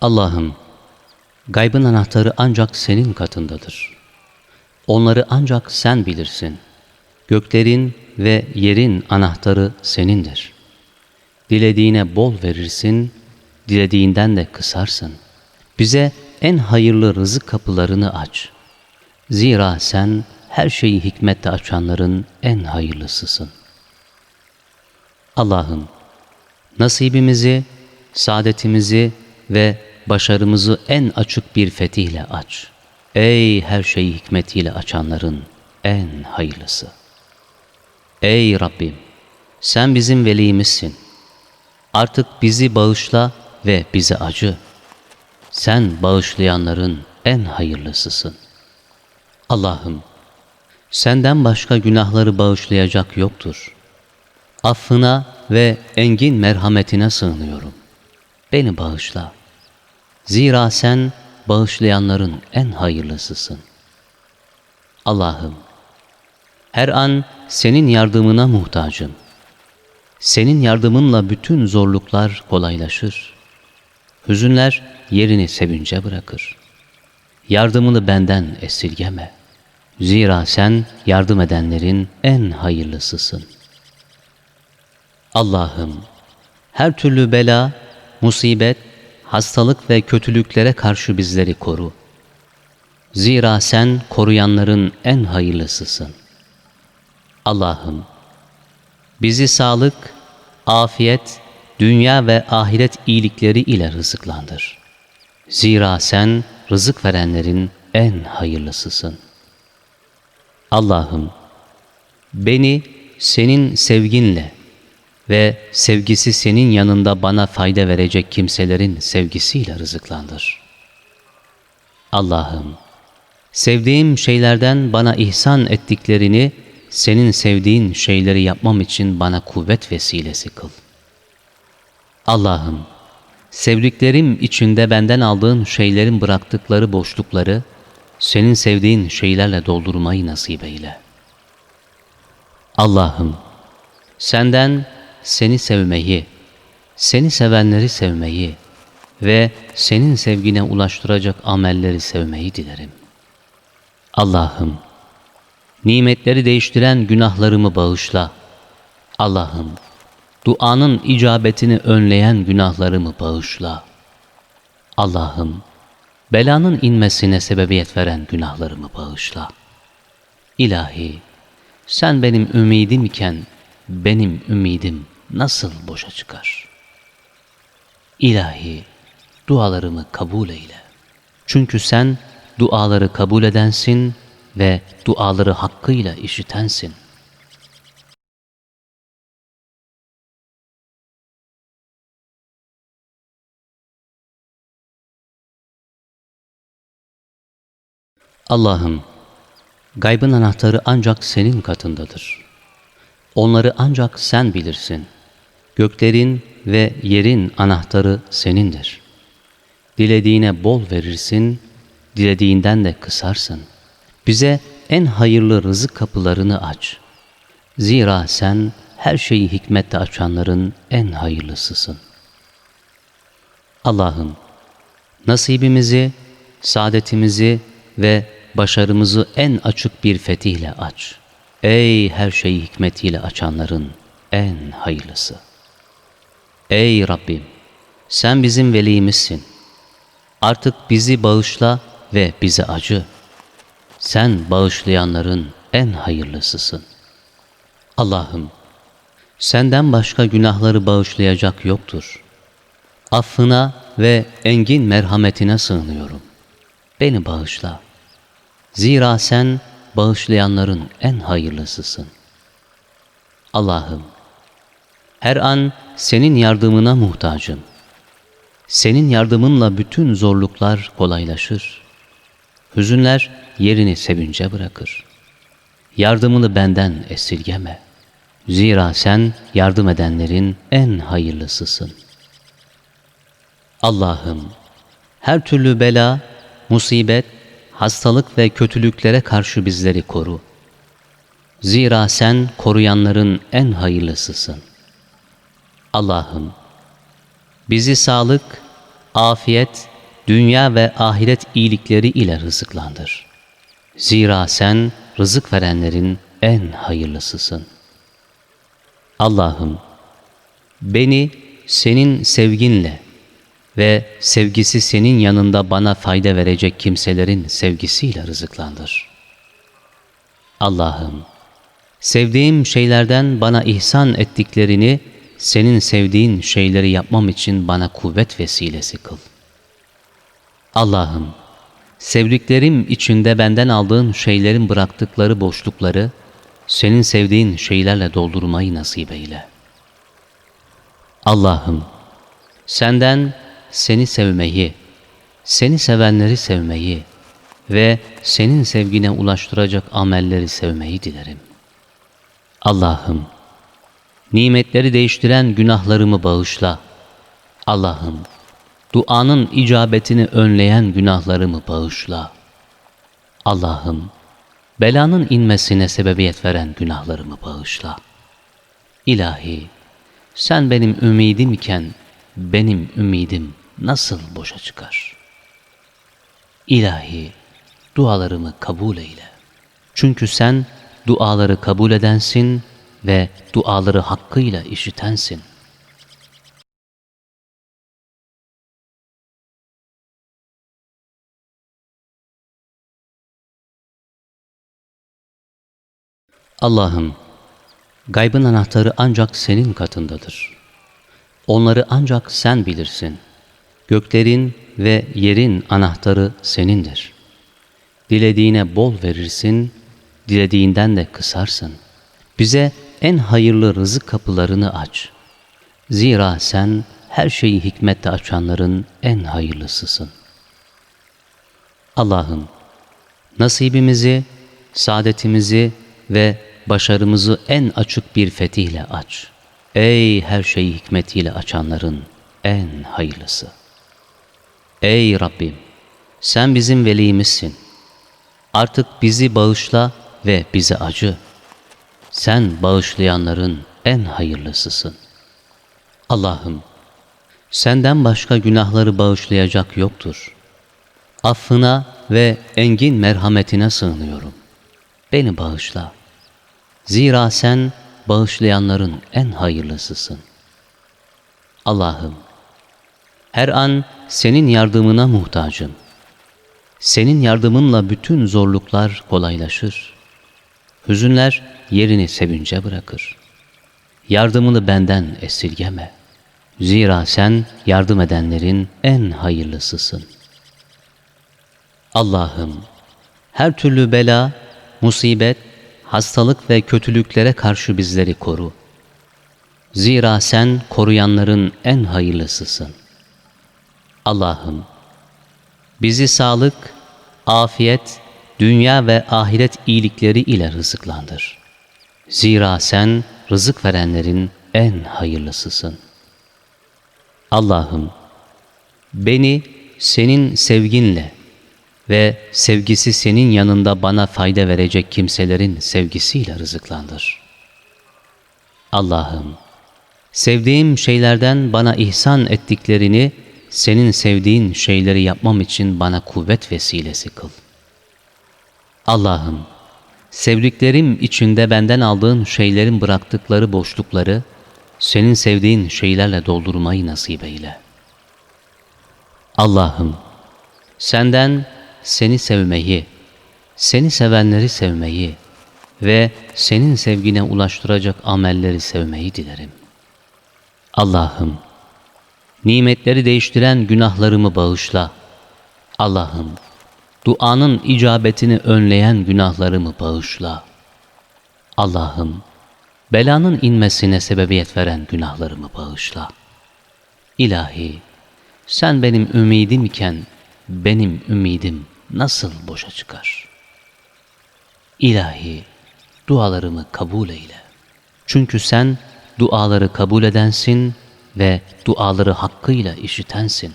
Allah'ım, gaybın anahtarı ancak senin katındadır. Onları ancak sen bilirsin. Göklerin ve yerin anahtarı senindir. Dilediğine bol verirsin, dilediğinden de kısarsın. Bize en hayırlı rızık kapılarını aç. Zira sen her şeyi hikmetle açanların en hayırlısısın. Allah'ım, nasibimizi, saadetimizi ve başarımızı en açık bir fetihle aç. Ey her şeyi hikmetiyle açanların en hayırlısı. Ey Rabbim, sen bizim velimizsin. Artık bizi bağışla ve bize acı. Sen bağışlayanların en hayırlısısın. Allah'ım, senden başka günahları bağışlayacak yoktur. Affına ve engin merhametine sığınıyorum. Beni bağışla. Zira sen bağışlayanların en hayırlısısın. Allah'ım, her an senin yardımına muhtacım. Senin yardımınla bütün zorluklar kolaylaşır. Hüzünler yerini sevince bırakır. Yardımını benden esirgeme. Zira sen yardım edenlerin en hayırlısısın. Allah'ım, her türlü bela, musibet, hastalık ve kötülüklere karşı bizleri koru. Zira sen koruyanların en hayırlısısın. Allah'ım, bizi sağlık, afiyet, dünya ve ahiret iyilikleri ile rızıklandır. Zira sen rızık verenlerin en hayırlısısın. Allah'ım, beni senin sevginle ve sevgisi senin yanında bana fayda verecek kimselerin sevgisiyle rızıklandır. Allah'ım, sevdiğim şeylerden bana ihsan ettiklerini, senin sevdiğin şeyleri yapmam için bana kuvvet vesilesi kıl. Allah'ım, sevdiklerim içinde benden aldığın şeylerin bıraktıkları boşlukları, senin sevdiğin şeylerle doldurmayı nasip eyle. Allah'ım, senden seni sevmeyi, seni sevenleri sevmeyi ve senin sevgine ulaştıracak amelleri sevmeyi dilerim. Allah'ım, nimetleri değiştiren günahlarımı bağışla. Allah'ım, duanın icabetini önleyen günahlarımı bağışla. Allah'ım, belanın inmesine sebebiyet veren günahlarımı bağışla. İlahi, sen benim ümidim iken benim ümidim nasıl boşa çıkar? İlahi, dualarımı kabul eyle. Çünkü sen duaları kabul edensin ve duaları hakkıyla işitensin. Allah'ım, gaybın anahtarı ancak senin katındadır. Onları ancak sen bilirsin. Göklerin ve yerin anahtarı senindir. Dilediğine bol verirsin, dilediğinden de kısarsın. Bize en hayırlı rızık kapılarını aç. Zira sen her şeyi hikmetle açanların en hayırlısısın. Allah'ım, nasibimizi, saadetimizi ve başarımızı en açık bir fetihle aç. Ey her şeyi hikmetiyle açanların en hayırlısı. Ey Rabbim, sen bizim velimizsin. Artık bizi bağışla ve bize acı. Sen bağışlayanların en hayırlısısın. Allah'ım, senden başka günahları bağışlayacak yoktur. Affına ve engin merhametine sığınıyorum. Beni bağışla. Zira sen bağışlayanların en hayırlısısın. Allah'ım, her an senin yardımına muhtacım. Senin yardımınla bütün zorluklar kolaylaşır. Hüzünler yerini sevince bırakır. Yardımını benden esirgeme. Zira sen yardım edenlerin en hayırlısısın. Allah'ım, her türlü bela, musibet, hastalık ve kötülüklere karşı bizleri koru. Zira sen koruyanların en hayırlısısın. Allah'ım, bizi sağlık, afiyet, dünya ve ahiret iyilikleri ile rızıklandır. Zira sen rızık verenlerin en hayırlısısın. Allah'ım, beni senin sevginle ve sevgisi senin yanında bana fayda verecek kimselerin sevgisiyle rızıklandır. Allah'ım, sevdiğim şeylerden bana ihsan ettiklerini, senin sevdiğin şeyleri yapmam için bana kuvvet vesilesi kıl. Allah'ım, sevdiklerim içinde benden aldığın şeylerin bıraktıkları boşlukları, senin sevdiğin şeylerle doldurmayı nasip eyle. Allah'ım, senden seni sevmeyi, seni sevenleri sevmeyi ve senin sevgine ulaştıracak amelleri sevmeyi dilerim. Allah'ım, nimetleri değiştiren günahlarımı bağışla. Allah'ım, duanın icabetini önleyen günahlarımı bağışla. Allah'ım, belanın inmesine sebebiyet veren günahlarımı bağışla. İlahi, sen benim ümidim iken benim ümidim nasıl boşa çıkar? İlahi, dualarımı kabul eyle. Çünkü sen duaları kabul edensin ve duaları hakkıyla işitensin. Allah'ım, gaybın anahtarı ancak senin katındadır. Onları ancak sen bilirsin. Göklerin ve yerin anahtarı senindir. Dilediğine bol verirsin, dilediğinden de kısarsın. Bize en hayırlı rızık kapılarını aç. Zira sen her şeyi hikmetle açanların en hayırlısısın. Allah'ım, nasibimizi, saadetimizi ve başarımızı en açık bir fetihle aç. Ey her şeyi hikmetiyle açanların en hayırlısı. Ey Rabbim, sen bizim velimizsin. Artık bizi bağışla ve bize acı. Sen bağışlayanların en hayırlısısın. Allah'ım, senden başka günahları bağışlayacak yoktur. Affına ve engin merhametine sığınıyorum. Beni bağışla. Zira sen bağışlayanların en hayırlısısın. Allah'ım, her an senin yardımına muhtacım. Senin yardımınla bütün zorluklar kolaylaşır. Hüzünler yerini sevince bırakır. Yardımını benden esirgeme. Zira sen yardım edenlerin en hayırlısısın. Allah'ım, her türlü bela, musibet, hastalık ve kötülüklere karşı bizleri koru. Zira sen koruyanların en hayırlısısın. Allah'ım, bizi sağlık, afiyet, dünya ve ahiret iyilikleri ile rızıklandır. Zira sen rızık verenlerin en hayırlısısın. Allah'ım, beni senin sevginle, ve sevgisi senin yanında bana fayda verecek kimselerin sevgisiyle rızıklandır. Allah'ım, sevdiğim şeylerden bana ihsan ettiklerini, senin sevdiğin şeyleri yapmam için bana kuvvet vesilesi kıl. Allah'ım, sevdiklerim içinde benden aldığın şeylerin bıraktıkları boşlukları, senin sevdiğin şeylerle doldurmayı nasip eyle. Allah'ım, senden seni sevmeyi, seni sevenleri sevmeyi ve senin sevgine ulaştıracak amelleri sevmeyi dilerim. Allah'ım, nimetleri değiştiren günahlarımı bağışla. Allah'ım, duanın icabetini önleyen günahlarımı bağışla. Allah'ım, belanın inmesine sebebiyet veren günahlarımı bağışla. İlahi, sen benim ümidim iken benim ümidim nasıl boşa çıkar? İlahi, dualarımı kabul eyle. Çünkü sen duaları kabul edensin ve duaları hakkıyla işitensin.